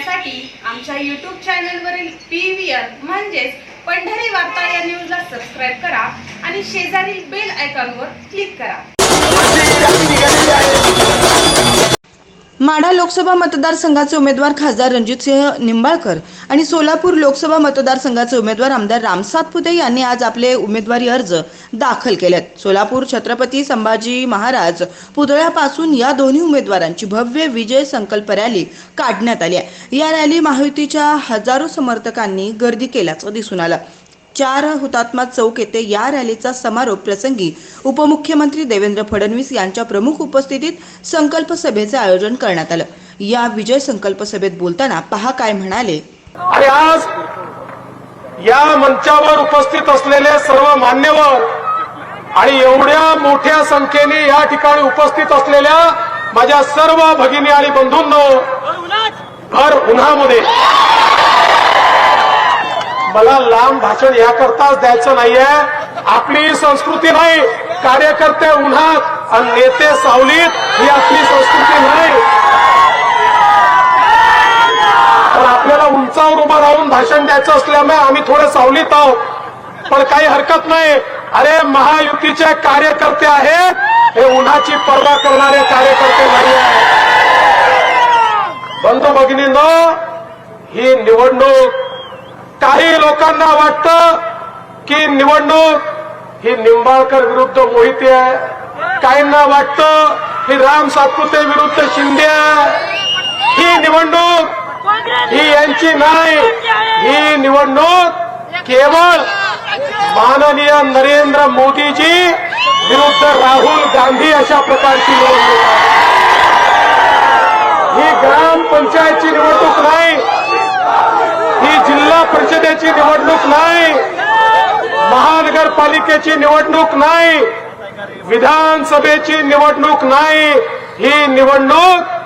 पाहण्यासाठी आमच्या यूट्यूब चॅनलवरील पी व्ही आर म्हणजेच पंढरी वार्ता या न्यूजला सबस्क्राईब करा आणि शेजारील बेल आयकॉनवर क्लिक करा. माढा लोकसभा मतदारसंघाचे उमेदवार खासदार रणजितसिंह निंबाळकर आणि सोलापूर लोकसभा मतदारसंघाचे उमेदवार आमदार रामसात पुते यांनी आज आपले उमेदवारी अर्ज दाखल केलेत. सोलापूर छत्रपती संभाजी महाराज पुतळ्यापासून या दोन्ही उमेदवारांची भव्य विजय संकल्प रॅली काढण्यात आली आहे. या रॅली महायुतीच्या हजारो समर्थकांनी गर्दी केल्याचं दिसून आलं. चार हुतात्मा चौक येथे या रॅलीचा समारोप प्रसंगी उपमुख्यमंत्री देवेंद्र फडणवीस यांच्या प्रमुख उपस्थितीत संकल्प सभेचे आयोजन करण्यात आलं. या विजय संकल्प सभेत बोलताना पहा काय म्हणाले आणि आज या मंचावर उपस्थित असलेले सर्व मान्यवर आणि एवढ्या मोठ्या संख्येने या ठिकाणी उपस्थित असलेल्या माझ्या सर्व भगिनी आणि बंधूंनो भर उन्हामध्ये. मला लांब भाषण याकरताच द्यायचं नाहीये. आपली संस्कृती नाही. कार्यकर्ते उन्हात आणि नेते सावलीत ही आपली संस्कृती नाही. उभं राहून भाषण द्यायचं असल्यामुळे आम्ही थोडं सावलीत आहोत. पण काही हरकत नाही. अरे महायुतीचे कार्यकर्ते आहेत. हे उन्हाची पर्वा करणारे कार्यकर्ते नाही आहेत. बंधू भगिनींनो ही निवडणूक काही लोकांना वाटतं की निवडणूक ही निंबाळकर विरुद्ध मोहिते आहे. काहींना वाटतं ही राम सातपुते विरुद्ध शिंदे आहे. ही निवडणूक ही यांची नाही ही निवडणूक केवळ माननीय नरेंद्र मोदीजी विरुद्ध राहुल गांधी अशा प्रकारची निवडणूक आहे. ही ग्रामपंचायतची निवडणूक नाही ही जिल्हा परिषदेची निवडणूक नाही महानगरपालिकेची निवडणूक नाही विधानसभेची निवडणूक नाही ही निवडणूक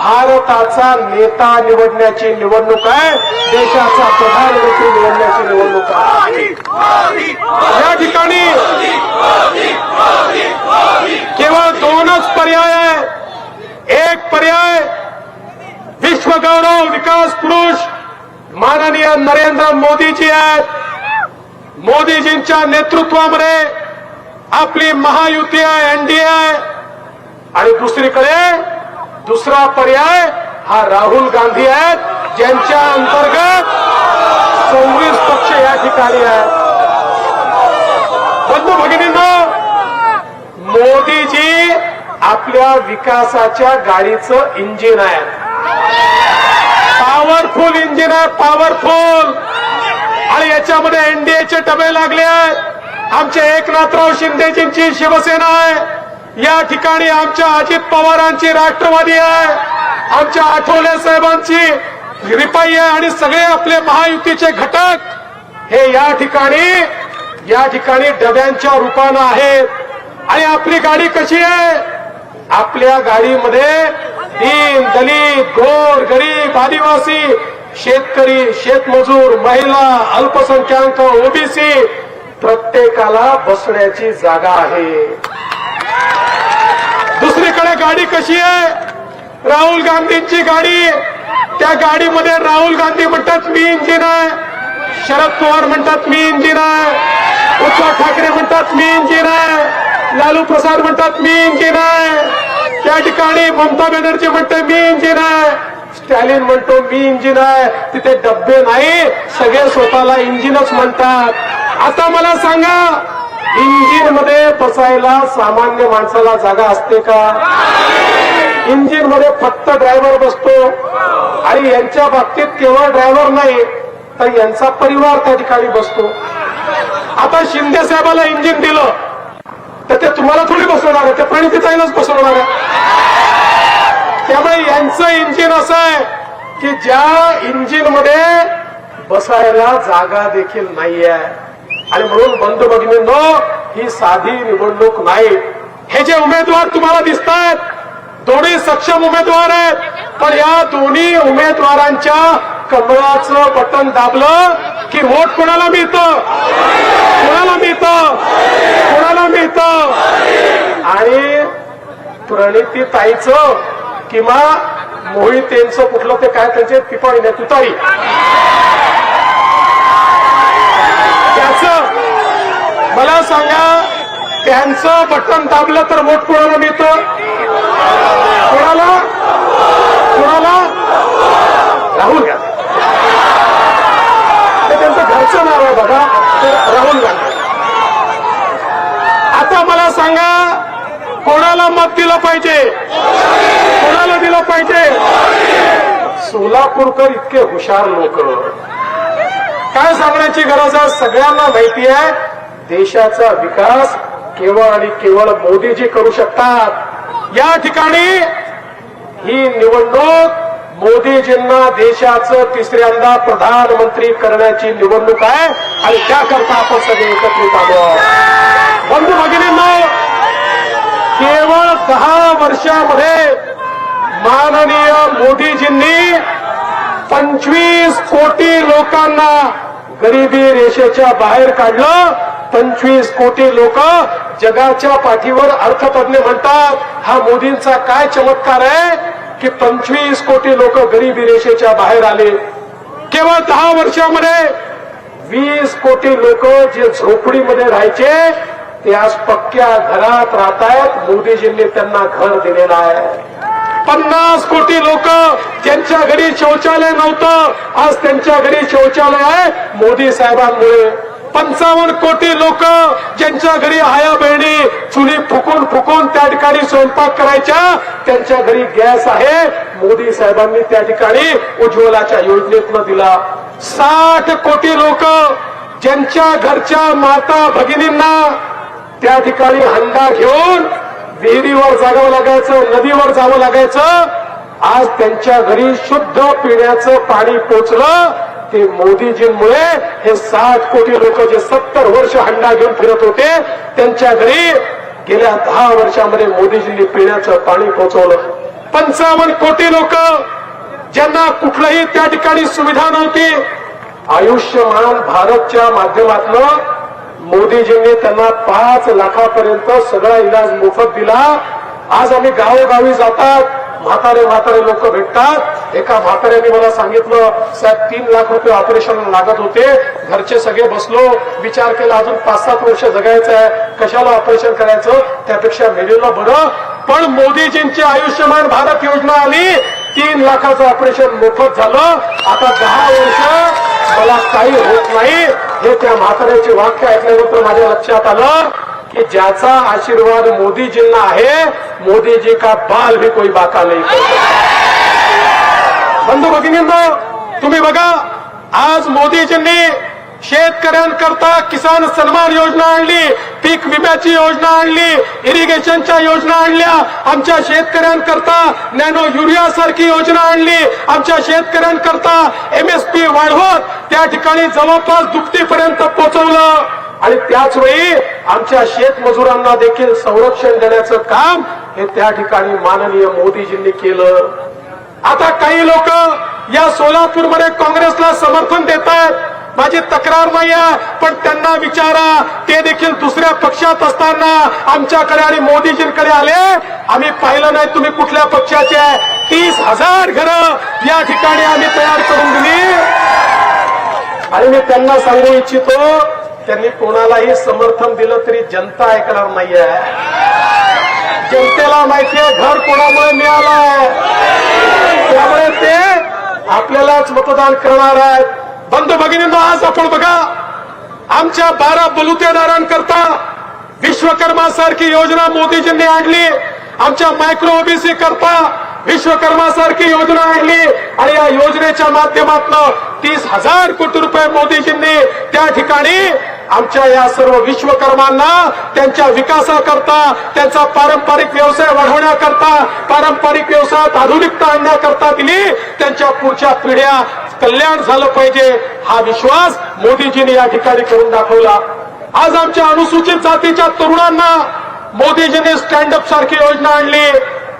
भारताचा नेता निवडण्याची निवडणूक आहे. देशाचा प्रधानमंत्री निवडण्याची निवडणूक आहे. या ठिकाणी केवळ दोनच पर्याय आहे. एक पर्याय विश्वगौरव विकास पुरुष माननीय नरेंद्र मोदीजी आहेत. मोदीजींच्या नेतृत्वामध्ये आपली महायुती आहे एनडीए आहे. आणि दुसरीकडे दुसरा पर्याय हा राहुल गांधी आहेत ज्यांच्या अंतर्गत सव्वीस पक्ष या ठिकाणी आहेत बंधू भगिनींनो मोदीजी आपल्या विकासाच्या गाडीचं इंजिन आहे. पॉवरफुल इंजिन आहे पॉवरफुल आणि याच्यामध्ये एनडीएचे डबे लागले आहेत. आमचे एकनाथराव शिंदेजींची शिवसेना आहे. या ठिकाणी आमच्या अजित पवारांची राष्ट्रवादी आहे. आमच्या आठवले साहेबांची रिपाई आहे आणि सगळे आपले महायुतीचे घटक हे या ठिकाणी या ठिकाणी डब्यांच्या रूपानं आहेत. आणि आपली गाडी कशी आहे? आपल्या गाडीमध्ये दीन दलित गोर गरीब आदिवासी शेतकरी शेतमजूर महिला अल्पसंख्याक ओबीसी प्रत्येकाला बसण्याची जागा आहे. दुसरीकडे गाडी कशी आहे? राहुल गांधींची गाडी. त्या गाडीमध्ये राहुल गांधी म्हणतात मी इंजिन आहे. शरद पवार म्हणतात मी इंजिन आहे. उद्धव ठाकरे म्हणतात मी इंजिन आहे. लालू प्रसाद म्हणतात मी इंजिन आहे. त्या ठिकाणी ममता बॅनर्जी म्हणते मी इंजिन आहे. स्टॅलिन म्हणतो मी इंजिन आहे. तिथे डब्बे नाही सगळे स्वतःला इंजिनच म्हणतात. आता मला सांगा इंजिनमध्ये बसायला सामान्य माणसाला जागा असते का? इंजिनमध्ये फक्त ड्रायव्हर बसतो आणि यांच्या बाबतीत केवळ ड्रायव्हर नाही तर यांचा परिवार त्या ठिकाणी बसतो. आता शिंदे साहेबाला इंजिन दिलं तर ते तुम्हाला थोडी बसवणार आहे ते प्रणितीताईलाच बसवणार आहे. त्यामुळे यांचं इंजिन असं आहे की ज्या इंजिनमध्ये बसायला जागा देखील नाही आहे आणि म्हणून बंधू भगिनींनो ही साधी निवडणूक नाही. हे जे उमेदवार तुम्हाला दिसतात दोन्ही सक्षम उमेदवार आहेत. पण या दोन्ही उमेदवारांच्या कमळाचं बटन दाबलं की वोट कोणाला मिळतं? कोणाला मिळतं? कोणाला मिळतं? आणि प्रणिती ताईचं किंवा मोहितेंचं कुठलं ते काय त्यांचे पिपाळी नाही तुतारी मला सांगा त्यांचं बटन दाबलं तर वोट कोणाला मिळतं? कोणाला? कोणाला? राहुल गांधी. ते त्यांचं घरचं नाव आहे बघा राहुल गांधी. आता मला सांगा कोणाला मत दिलं पाहिजे? कोणाला दिलं पाहिजे? सोलापूरकर इतके हुशार लोक. काय सांगण्याची गरज आहे? सगळ्यांना माहिती आहे देशाचा विकास केवळ आणि केवळ मोदीजी करू शकतात. या ठिकाणी ही निवडणूक मोदीजींना देशाचं तिसऱ्यांदा प्रधानमंत्री करण्याची निवडणूक आहे आणि त्याकरता आपण सगळे एकत्रित आलो बंधू भगिनींना केवळ दहा वर्षामध्ये माननीय मोदीजींनी पंचवीस कोटी लोकांना गरिबी रेषेच्या बाहेर काढलं. पंचवीस कोटी लोक जगाच्या पाठीवर अर्थतज्ञ म्हणतात हा मोदींचा काय चमत्कार आहे की पंचवीस कोटी लोक गरिबी रेषेच्या बाहेर आले. केवळ दहा वर्षामध्ये वीस कोटी लोक जे झोपडीमध्ये राहायचे ते आज पक्क्या घरात राहतायत. मोदीजींनी त्यांना घर दिलेलं आहे. पन्नास कोटी लोक ज्यांच्या घरी शौचालय नव्हतं. आज त्यांच्या घरी शौचालय आहे. मोदी साहेबांमुळे पंचावन्न कोटी लोक ज्यांच्या घरी आया बहिणी चुली फुकून फुकून त्या ठिकाणी स्वयंपाक करायच्या. त्यांच्या घरी गॅस आहे. मोदी साहेबांनी त्या ठिकाणी उज्ज्वलाच्या योजनेतनं दिला. साठ कोटी लोक ज्यांच्या घरच्या माता भगिनींना त्या ठिकाणी हंडा घेऊन विहिरीवर जागावं लागायचं नदीवर जावं लागायचं. आज त्यांच्या घरी शुद्ध पिण्याचं पाणी पोचलं. ते मोदीजींमुळे हे साठ कोटी लोक जे सत्तर वर्ष हंडा घेऊन फिरत होते त्यांच्या घरी गेल्या दहा वर्षामध्ये मोदीजींनी पिण्याचं पाणी पोचवलं. पंचावन्न कोटी लोक ज्यांना कुठलंही त्या ठिकाणी सुविधा नव्हती. आयुष्यमान भारतच्या माध्यमातून मोदीजींनी त्यांना पाच लाखापर्यंत सगळा इलाज मोफत दिला. आज आम्ही गावोगावी जातात. म्हातारे म्हातारे लोक भेटतात. एका म्हाताऱ्याने मला सांगितलं साहेब तीन लाख रुपये ऑपरेशन लागत होते. घरचे सगळे बसलो. विचार केला अजून पाच सात वर्ष जगायचं आहे. कशाला ऑपरेशन करायचं? त्यापेक्षा मेलेलं बरं. पण मोदीजींची आयुष्यमान भारत योजना आली. तीन लाखाचं ऑपरेशन मोफत झालं. आता दहा वर्ष मला काही होत नाही. हे त्या म्हाताऱ्याचे वाक्य ऐकल्यानंतर माझ्या लक्षात आलं की ज्याचा आशीर्वाद मोदीजींना आहे मोदीजी का बाल भी कोई बाका नाही बंधू भगिनींनो तुम्ही बघा आज मोदीजींनी शेतकऱ्यांकरता किसान सन्मान योजना आणली पीक विम्याची योजना आणली इरिगेशनच्या योजना आणल्या आमच्या शेतकऱ्यांकरता नॅनो युरिया सारखी योजना आणली आमच्या शेतकऱ्यांकरता एमएसपी वाढवत त्या ठिकाणी जवळपास दुपटीपर्यंत पोहोचवलं. आणि त्याच वेळी आमच्या शेतमजुरांना देखील संरक्षण देण्याचं काम हे त्या ठिकाणी माननीय मोदीजींनी केलं. आता काही लोक या सोलापूरमध्ये काँग्रेसला समर्थन देत आहेत माझी तक्रार नाही आहे पण त्यांना विचारा. ते देखील दुसऱ्या पक्षात असताना आमच्याकडे आणि मोदीजींकडे आले. आम्ही पाहिलं नाही तुम्ही कुठल्या पक्षाचे आहे. तीस हजार घरं या ठिकाणी आम्ही तयार करून दिली. आणि मी त्यांना सांगू इच्छितो त्यांनी कोणालाही समर्थन दिलं तरी जनता ऐकणार नाहीये. जनतेला माहितीये घर कोणामुळे मिळालंय? त्यामुळे ते आपल्यालाच मतदान करणार आहेत. बंधू भगिनींनो आज आपण बघा आमच्या बारा बलुतेदारांकरता विश्वकर्मा सारखी योजना मोदीजींनी आणली आमच्या मायक्रो ओबीसी करता विश्वकर्मा सारखी योजना आणली आणि या योजनेच्या माध्यमातून तीस हजार कोटी रुपये मोदीजींनी त्या ठिकाणी आमच्या या सर्व विश्वकर्मांना त्यांच्या विकासाकरता त्यांचा पारंपरिक व्यवसाय वाढवण्याकरता पारंपरिक व्यवसायात आधुनिकता आणण्याकरता दिली त्यांच्या पुढच्या पिढ्या कल्याण झालं पाहिजे हा विश्वास मोदीजींनी या ठिकाणी करून दाखवला. आज आमच्या अनुसूचित जातीच्या तरुणांना मोदीजींनी स्टँडअप सारखी योजना आणली.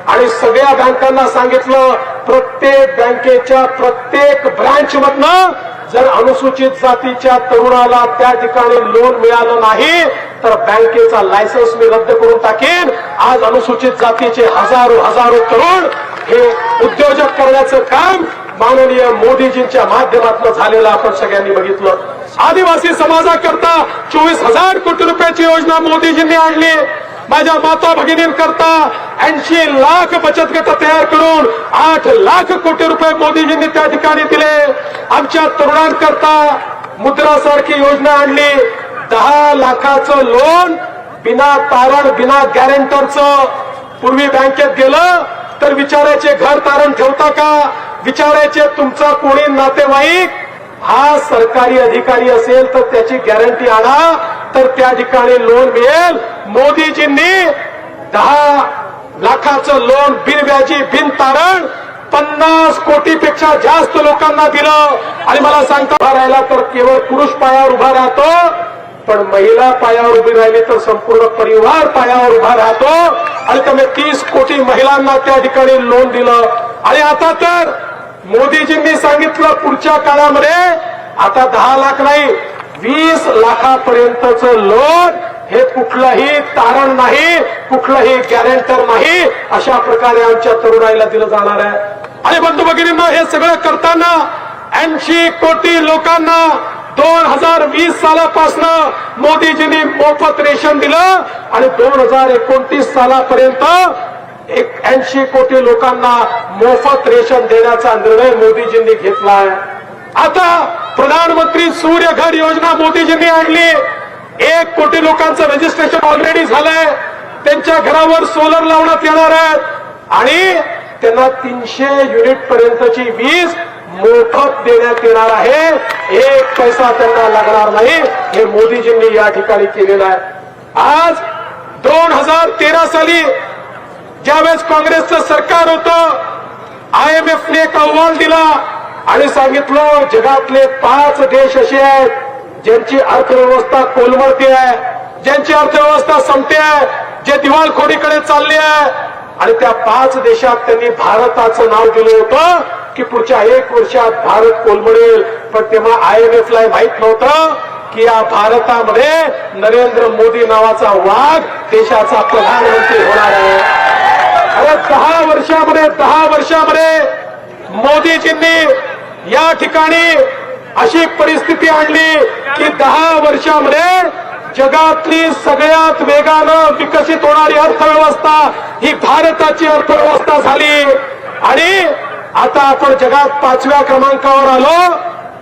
आणि सगळ्या बँकांना सांगितलं प्रत्येक बँकेच्या प्रत्येक ब्रँच मधनं जर अनुसूचित जातीच्या तरुणाला त्या ठिकाणी लोन मिळालं नाही तर बँकेचा लायसन्स मी रद्द करून टाकेन. आज अनुसूचित जातीचे हजारो हजारो तरुण हे उद्योजक करण्याचं काम माननीय मोदीजींच्या माध्यमातून झालेलं आपण सगळ्यांनी बघितलं. आदिवासी समाजाकरता चोवीस हजार कोटी रुपयाची योजना मोदीजींनी आणली. माझ्या माता भगिनींकरता ऐंशी लाख बचत गट तयार करून आठ लाख कोटी रुपये मोदीजींनी त्या ठिकाणी दिले. आमच्या तरुणांकरता मुद्रा सारखी योजना आणली. दहा लाखाचं लोन बिना तारण बिना गॅरेंटरचं पूर्वी बँकेत गेलं तर विचारायचे घर तारण ठेवता का? विचारायचे तुमचा कोणी नातेवाईक हा सरकारी अधिकारी असेल तर त्याची गॅरंटी आणा तर त्या ठिकाणी लोन मिळेल. मोदीजींनी दहा लाखाचं लोन बिनव्याजी बिन तारण पन्नास कोटीपेक्षा जास्त लोकांना दिलं. आणि मला सांगता उभा राहिला तर केवळ पुरुष पायावर उभा राहतो पण महिला पायावर उभी राहिली तर संपूर्ण परिवार पायावर उभा राहतो. आणि त्यामुळे तीस कोटी महिलांना त्या ठिकाणी लोन दिलं. आणि आता तर मोदीजींनी सांगितलं पुढच्या काळामध्ये आता दहा लाख नाही वीस लाखापर्यंतच लोन हे कुठलंही तारण नाही कुठलंही गॅरेंटर नाही अशा प्रकारे आमच्या तरुणाईला दिलं जाणार आहे. आणि बंधू भगिनींना हे सगळं करताना ऐंशी कोटी लोकांना दोन हजार वीस सालापासनं मोदीजींनी मोफत रेशन दिलं आणि दोन हजार एकोणतीस सालापर्यंत एक ऐंशी कोटी लोकांना मोफत रेशन देण्याचा निर्णय मोदीजींनी घेतलाय. आता प्रधानमंत्री सूर्यघर योजना मोदीजींनी आणली. एक कोटी लोकांचं रजिस्ट्रेशन ऑलरेडी झालंय. त्यांच्या घरावर सोलर लावण्यात येणार आहेत आणि त्यांना तीनशे युनिट पर्यंतची वीज मोफत देण्यात येणार आहे. एक पैसा त्यांना लागणार नाही हे मोदीजींनी या ठिकाणी केलेलं आहे. आज दोन हजार तेरा साली ज्यावेळेस काँग्रेसचं सरकार होतं आयएमएफने एक अहवाल दिला आणि सांगितलं जगातले पाच देश असे आहेत ज्यांची अर्थव्यवस्था कोलमडते आहे ज्यांची अर्थव्यवस्था संपते आहे जे दिवाळखोरीकडे चालले आहे. आणि त्या पाच देशात त्यांनी भारताचं नाव दिलं होतं की पुढच्या एक वर्षात भारत कोलमडेल. पण तेव्हा आय एम ला माहीत नव्हतं की या भारतामध्ये नरेंद्र मोदी नावाचा वाघ देशाचा प्रधानमंत्री होणार आहे. दहा वर्षामध्ये दहा वर्षामध्ये मोदीजींनी या ठिकाणी अशी परिस्थिती आणली की दहा वर्षामध्ये जगातली सगळ्यात वेगानं विकसित होणारी अर्थव्यवस्था ही भारताची अर्थव्यवस्था झाली. आणि आता आपण जगात पाचव्या क्रमांकावर आलो.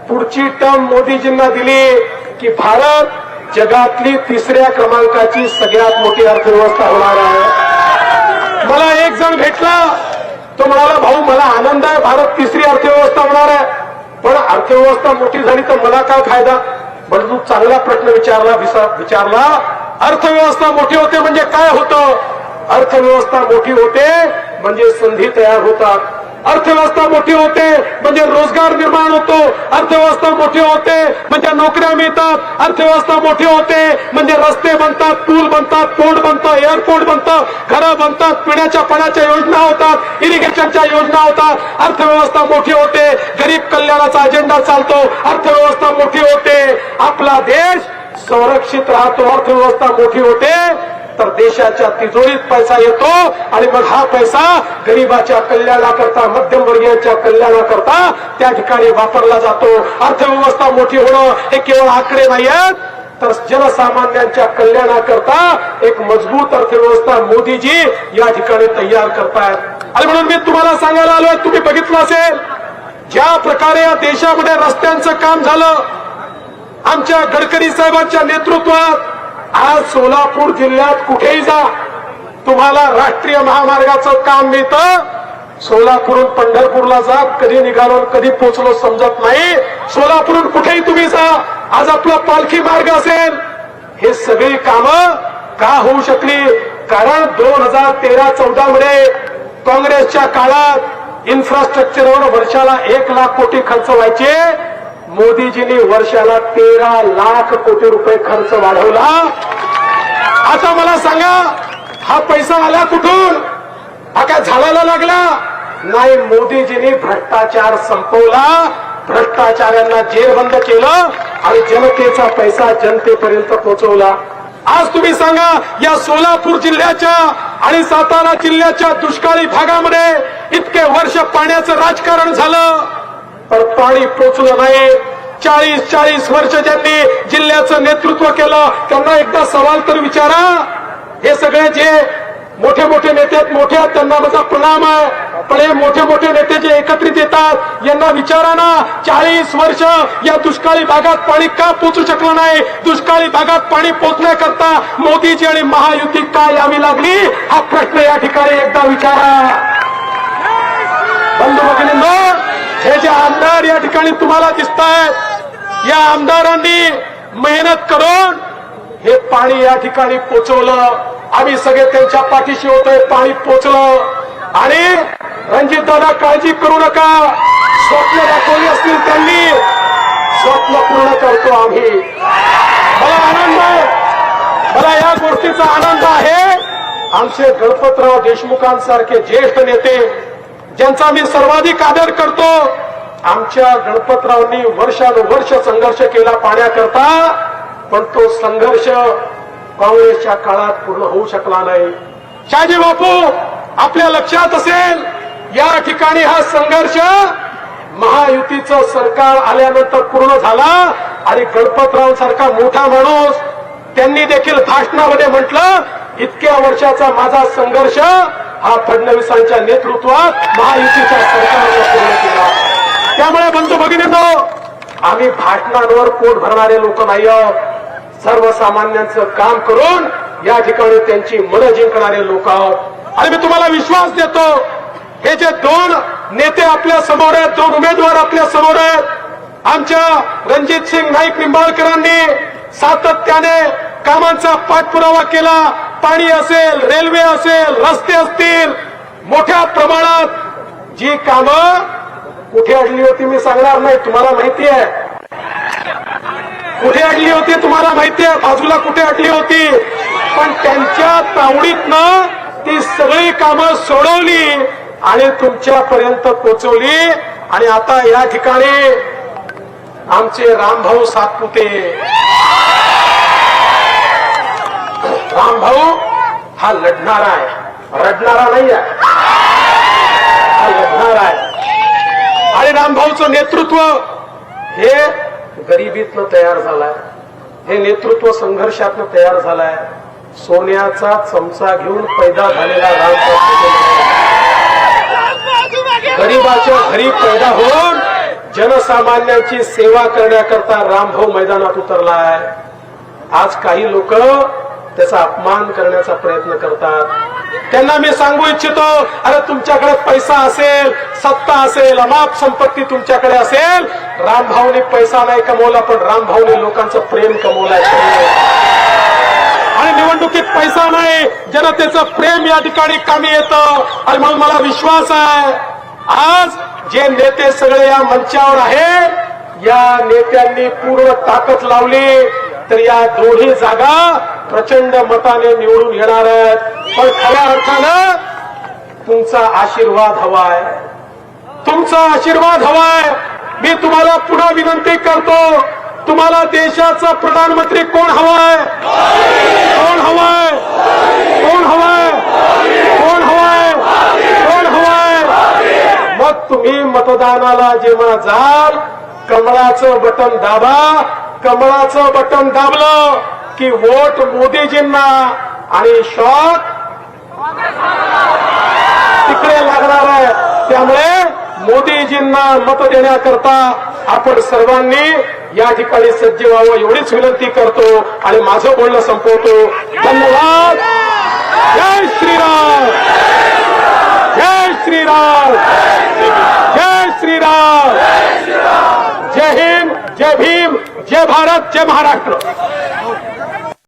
पुढची टर्म मोदीजींना दिली की भारत जगातली तिसऱ्या क्रमांकाची सगळ्यात मोठी अर्थव्यवस्था होणार आहे. मला एक जण भेटला. तो म्हणाला भाऊ मला आनंद आहे. भारत तिसरी अर्थव्यवस्था होणार आहे. पण अर्थव्यवस्था मोठी झाली तर मला काय फायदा? पण तू चांगला प्रश्न विचारला विचारला. अर्थव्यवस्था मोठी होते म्हणजे काय होतं? अर्थव्यवस्था मोठी होते म्हणजे संधी तयार होतात. अर्थव्यवस्था मोठी होते म्हणजे रोजगार निर्माण होतो अर्थव्यवस्था मोठी होते म्हणजे नोकऱ्या मिळतात अर्थव्यवस्था मोठी होते म्हणजे रस्ते बनतात पूल बनतात पोर्ट बनतं एअरपोर्ट बनतं घरं बनतात पिण्याच्या पाण्याच्या योजना होतात इरिगेशनच्या योजना होतात. अर्थव्यवस्था मोठी होते गरीब कल्याणाचा अजेंडा चालतो अर्थव्यवस्था मोठी होते. आपला देश संरक्षित राहतो अर्थव्यवस्था मोठी होते. तर देशाच्या तिजोरीत पैसा येतो आणि मग हा पैसा गरीबाच्या कल्याणाकरता मध्यमवर्गीयांच्या कल्याणाकरता त्या ठिकाणी वापरला जातो. अर्थव्यवस्था मोठी होणं हे केवळ आकडे नाही आहेत तर जनसामान्यांच्या कल्याणाकरता एक मजबूत अर्थव्यवस्था मोदीजी या ठिकाणी तयार करतायत. आणि म्हणून मी तुम्हाला सांगायला आलोय तुम्ही बघितलं असेल ज्या प्रकारे या देशामध्ये रस्त्यांचं काम झालं आमच्या गडकरी साहेबांच्या नेतृत्वात आज सोलापूर जिल्ह्यात कुठेही जा. तुम्हाला राष्ट्रीय महामार्गाचं काम मिळतं. सोलापूरून पंढरपूरला जा. कधी निघालो कधी पोहोचलो समजत नाही. सोलापूरून कुठेही तुम्ही जा. आज आपला पालखी मार्ग असेल. हे सगळी कामं का होऊ शकली? कारण दोन हजार तेरा चौदा मध्ये काँग्रेसच्या काळात इन्फ्रास्ट्रक्चरवर वर्षाला एक लाख कोटी खर्च व्हायचे. मोदीजींनी वर्षाला तेरा लाख कोटी रुपये खर्च वाढवला. आता मला सांगा हा पैसा आला कुठून? हा काय झाडाला लागला? नाही मोदीजींनी भ्रष्टाचार संपवला. भ्रष्टाचाऱ्यांना जेरबंद केलं आणि जनतेचा पैसा जनतेपर्यंत पोहोचवला. आज तुम्ही सांगा या सोलापूर जिल्ह्याच्या आणि सातारा जिल्ह्याच्या दुष्काळी भागामध्ये इतके वर्ष पाण्याचं राजकारण झालं. पण पाणी पोचलं नाही. चाळीस चाळीस वर्ष ज्यांनी जिल्ह्याचं नेतृत्व केलं त्यांना एकदा सवाल तर विचारा. हे सगळे जे मोठे मोठे नेते आहेत, मोठे आहेत त्यांना माझा प्रणाम आहे. पण हे मोठे मोठे नेते जे एकत्रित येतात यांना विचारा ना. चाळीस वर्ष या दुष्काळी भागात पाणी का पोचू शकलं नाही? दुष्काळी भागात पाणी पोचण्याकरता मोदीजी आणि महायुती का यावी लागली? हा प्रश्न या ठिकाणी एकदा विचारा. बंधू भगिनींनो हे जे आमदार या ठिकाणी तुम्हाला दिसत आहेत या आमदारांनी मेहनत करून हे पाणी या ठिकाणी पोचवलं. आम्ही सगळे त्यांच्या पाठीशी होतोय पाणी पोचलं. आणि रणजित दादा काळजी करू नका. स्वप्न दाखवली असतील त्यांनी. स्वप्न पूर्ण करतो आम्ही. मला आनंद आहे. मला या गोष्टीचा आनंद आहे. आमचे गणपतराव देशमुखांसारखे ज्येष्ठ नेते ज्यांचा मी सर्वाधिक आदर करतो आमच्या गणपतरावनी वर्षानुवर्ष संघर्ष केला पाण्याकरता पण तो संघर्ष काँग्रेसच्या काळात पूर्ण होऊ शकला नाही. शाजी बापू आपल्या लक्षात असेल या ठिकाणी हा संघर्ष महायुतीचं सरकार आल्यानंतर पूर्ण झाला आणि गणपतराव सारखा मोठा माणूस त्यांनी देखील भाषणामध्ये म्हटलं इतक्या वर्षाचा माझा संघर्ष हा फडणवीसांच्या नेतृत्वात महायुतीच्या सरकारने पूर्ण केला. त्यामुळे बंधू भगिनींनो आम्ही भाषणांवर पोट भरणारे लोक नाही आहोत सर्वसामान्यांचं काम करून या ठिकाणी त्यांची मनं जिंकणारे लोक आहोत. आणि मी तुम्हाला विश्वास देतो हे जे दोन नेते आपल्यासमोर आहेत दोन उमेदवार आपल्यासमोर आहेत आमच्या रणजित सिंग नाईक निंबाळकरांनी सातत्याने कामांचा पाठपुरावा केला पाणी असेल रेल्वे असेल रस्ते असतील मोठ्या प्रमाणात जी कामं कुठे अडली होती मी सांगणार नाही तुम्हाला माहिती आहे. कुठे अडली होती तुम्हाला माहिती आहे बाजूला कुठे अडली होती. पण त्यांच्या तावडीतनं ती सगळी कामं सोडवली आणि तुमच्यापर्यंत पोचवली. आणि आता या ठिकाणी आमचे रामभाऊ सातपुते रामभाऊ हा लढणारा आहे. रडणारा नाही आहे हा लढणारा आहे. आणि रामभाऊचं नेतृत्व? हे गरिबीतनं तयार झालाय. हे नेतृत्व संघर्षातनं तयार झालाय. सोन्याचा चमचा घेऊन पैदा झालेला रामभाऊ गरीबाच्या घरी पैदा होऊन जनसामान्यांची सेवा करण्याकरता रामभाऊ मैदानात उतरलाय. आज काही लोक त्याचा अपमान करण्याचा प्रयत्न करतात. त्यांना मी सांगू इच्छितो अरे तुमच्याकडे पैसा असेल सत्ता असेल अमाप संपत्ती तुमच्याकडे असेल रामभाऊने पैसा नाही कमवला पण रामभाऊने लोकांचं प्रेम कमवलाय. आणि निवडणुकीत पैसा नाही जनतेचं प्रेम या ठिकाणी कामी येतं. आणि म्हणून मला विश्वास आहे आज जे नेते सगळे या मंचावर आहे या नेत्यांनी पूर्ण ताकद लावली तर या दोन्ही जागा प्रचंड मताने निवडून येणार आहेत. पण खऱ्या अर्थानं तुमचा आशीर्वाद हवाय. तुमचा आशीर्वाद हवाय. मी तुम्हाला पुन्हा विनंती करतो तुम्हाला देशाचा प्रधानमंत्री कोण हवाय? कोण हवाय? कोण हवाय? कोण हवाय? कोण हवाय? मग तुम्ही मतदानाला जेव्हा जाल कमळाचं बटन दाबा कमळाचं बटन दाबलं. की वोट मोदीजींना आणि शॉक तिकडे लागणार आहे. त्यामुळे मोदीजींना मत देण्याकरता आपण सर्वांनी या ठिकाणी सज्ज व्हावं. एवढीच विनंती करतो आणि माझं बोलणं संपवतो. धन्यवाद. जय श्रीराम. जय श्रीराम. जय श्रीराम. जय हिंद जय भीम जय भारत जय महाराष्ट्र.